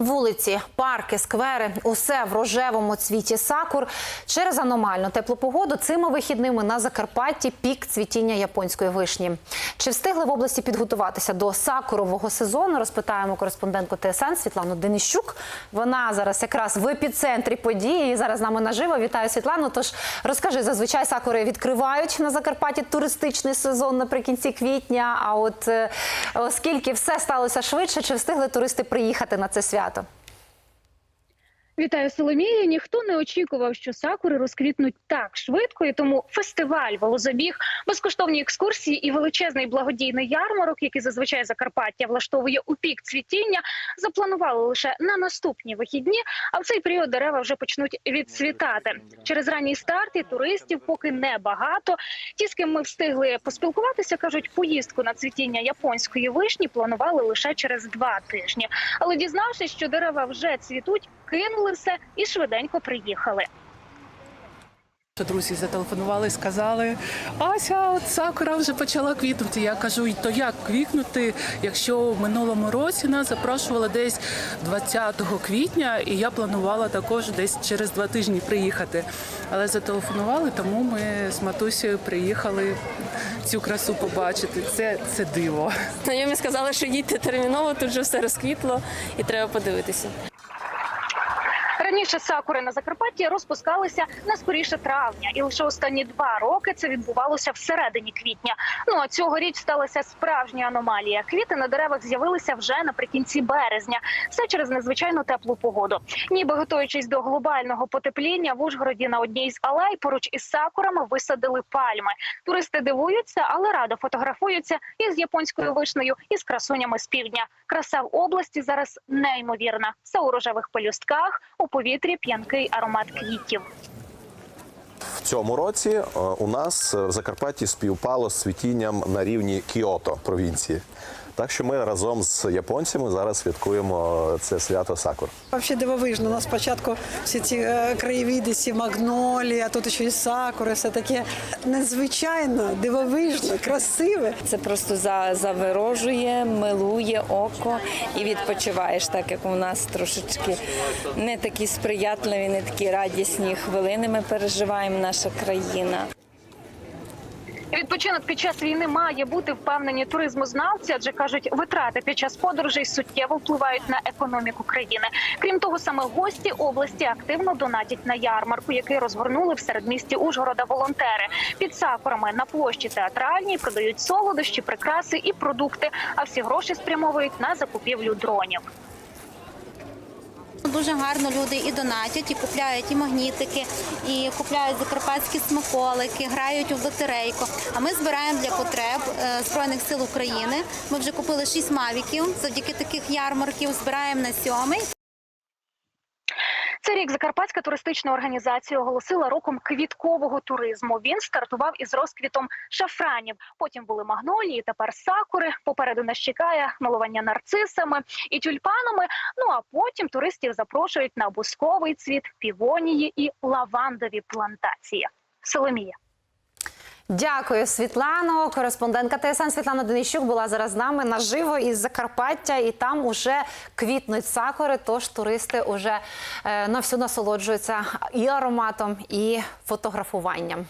Вулиці, парки, сквери усе в рожевому цвіті сакур. Через аномальну теплу погоду цими вихідними на Закарпатті пік цвітіння японської вишні. Чи встигли в області підготуватися до сакурового сезону? Розпитаємо кореспондентку ТСН Світлану Денищук. Вона зараз якраз в епіцентрі події. і Зараз з нами наживо. Вітаю Світлану. Тож розкажи, зазвичай сакури відкривають на Закарпатті туристичний сезон наприкінці квітня. А от е, оскільки все сталося швидше, чи встигли туристи приїхати на це свято? свято. Вітаю Соломія. Ніхто не очікував, що сакури розквітнуть так швидко, і тому фестиваль, велозабіг, безкоштовні екскурсії і величезний благодійний ярмарок, який зазвичай Закарпаття влаштовує у пік цвітіння, запланували лише на наступні вихідні. А в цей період дерева вже почнуть відцвітати. Через ранній старт і туристів поки не багато. Ті, з ким ми встигли поспілкуватися, кажуть, поїздку на цвітіння японської вишні планували лише через два тижні. Але дізнавшись, що дерева вже цвітуть, кинули все і швиденько приїхали. Друзі зателефонували сказали, Ася, от сакура вже почала квітнути. Я кажу, то як квітнути, якщо в минулому році нас запрошували десь 20 квітня, і я планувала також десь через два тижні приїхати. Але зателефонували, тому ми з матусею приїхали цю красу побачити. Це, це диво. Знайомі сказали, що їдьте терміново, тут же все розквітло і треба подивитися. Раніше сакури на Закарпатті розпускалися на скоріше травня, і лише останні два роки це відбувалося всередині квітня. Ну а цьогоріч сталася справжня аномалія. Квіти на деревах з'явилися вже наприкінці березня. Все через незвичайно теплу погоду. Ніби готуючись до глобального потепління, в Ужгороді на одній з алей поруч із сакурами висадили пальми. Туристи дивуються, але радо фотографуються із японською вишнею і з красунями з півдня. Краса в області зараз неймовірна. Все у рожевих пелюстках, у повітрі п'янкий аромат квітів. В цьому році е, у нас в Закарпатті співпало з цвітінням на рівні Кіото провінції. Так що ми разом з японцями зараз святкуємо це свято Сакур. Вообще дивовижно. У нас спочатку всі ці е, краєвиди, всі магнолії, а тут ще і сакури, все таке незвичайно, дивовижно, красиве. Це просто за, заворожує, милує око і відпочиваєш, так як у нас трошечки не такі сприятливі, не такі радісні хвилини ми переживаємо, наша країна. Відпочинок під час війни має бути впевнені туризмознавці, адже кажуть, витрати під час подорожей суттєво впливають на економіку країни. Крім того, саме гості області активно донатять на ярмарку, який розгорнули в середмісті Ужгорода волонтери. Під сакурами на площі театральній продають солодощі, прикраси і продукти. А всі гроші спрямовують на закупівлю дронів. Дуже гарно люди і донатять, і купляють і магнітики, і купляють закарпатські смаколики, грають у лотерейку. А ми збираємо для потреб е, збройних сил України. Ми вже купили шість мавіків. Завдяки таких ярмарків збираємо на сьомий. Цей рік Закарпатська туристична організація оголосила роком квіткового туризму. Він стартував із розквітом шафранів. Потім були магнолії, тепер сакури. Попереду нас чекає милування нарцисами і тюльпанами. Ну а потім туристів запрошують на бусковий цвіт, півонії і лавандові плантації. Соломія. Дякую, Світлано. Кореспондентка ТСН Світлана Денищук була зараз з нами наживо із Закарпаття, і там уже квітнуть сакури. Тож туристи уже е, на всю насолоджуються і ароматом, і фотографуванням.